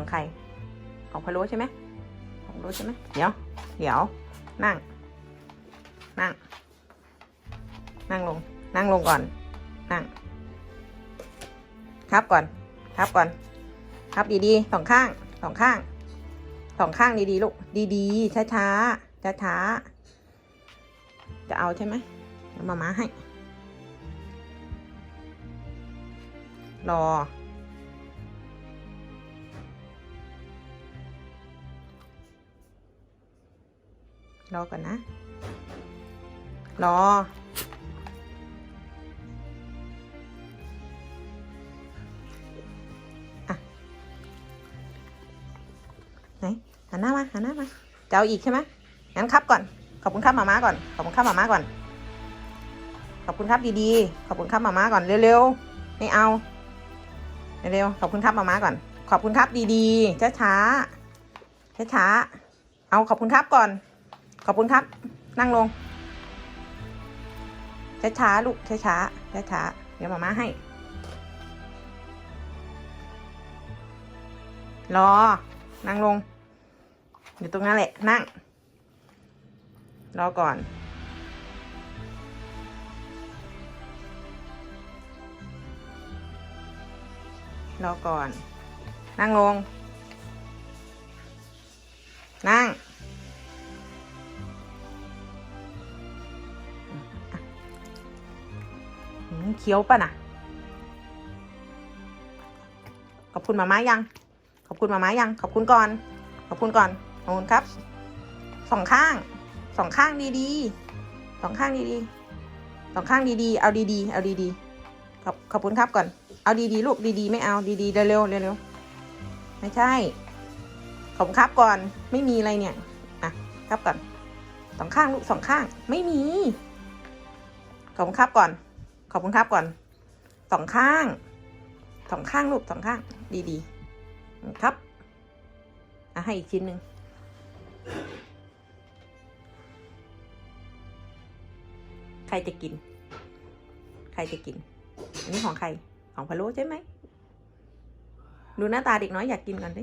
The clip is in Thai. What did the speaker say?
ของใคร ของพะโล้ใช่ไหมของพะโล้ใช่ไหมเดี๋ยว เดี๋ยว นั่ง นั่ง นั่งลง นั่งลงก่อน นั่ง ครับก่อน ครับก่อน ครับดีๆสองข้างสองข้างสองข้างดีๆลูก ดีๆ ช้าๆ ช้าๆ จะเอาใช่ไหมเดี๋ยวมาม้าให้ รอ รอก่อนนะ รอ อะ ไหนหันหน้ามาหันหน้ามาจะเอาอีกใช่ไหมงั้นครับก่อน ขอบคุณครับหมาม้าก่อน ขอบคุณครับหมาม้าก่อน ขอบคุณครับดีๆ ขอบคุณครับหมาม้าก่อนเร็วๆ ไม่เอา เร็วๆ ขอบคุณครับหมาม้าก่อน ขอบคุณครับดีๆ ช้าๆ ช้าๆ เอาขอบคุณครับก่อน อบคุณครับ นั่งลง ช้าๆลูก ช้าๆช้าๆเดี๋ยวมาม้าให้ รอ นั่งลง อยู่ตรงนั้นแหละ นั่ง รอก่อนรอก่อน นั่งลง นั่ง เคี้ยวป่ะน่ะขอบคุณหมาม้ายัง ขอบคุณหมาม้ายัง ขอบคุณก่อน ขอบคุณก่อนขอบคุณครับ สองข้าง สองข้างดีๆ สองข้างดีๆ สองข้างดีๆ เอาดีๆ เอาดีๆ ขอบขอบคุณครับก่อน เอาดีๆ ลูกดีๆ ไม่เอาดีๆ เร็วๆ เร็วๆ ไม่ใช่ ขอบครับก่อน ไม่มีอะไรเนี่ย อะ ครับก่อน สองข้างลูกสองข้าง ไม่มี ขอบครับก่อน ขอบคุณครับก่อนสองข้างสองข้างลูกสองข้าง ดีๆครับอะให้อีกชิ้นหนึ่งใครจะกิน ใครจะกิน อันนี้ของใครของพะโล้ใช่ไหม ดูหน้าตาเด็กน้อยอยากกินก่อนดิ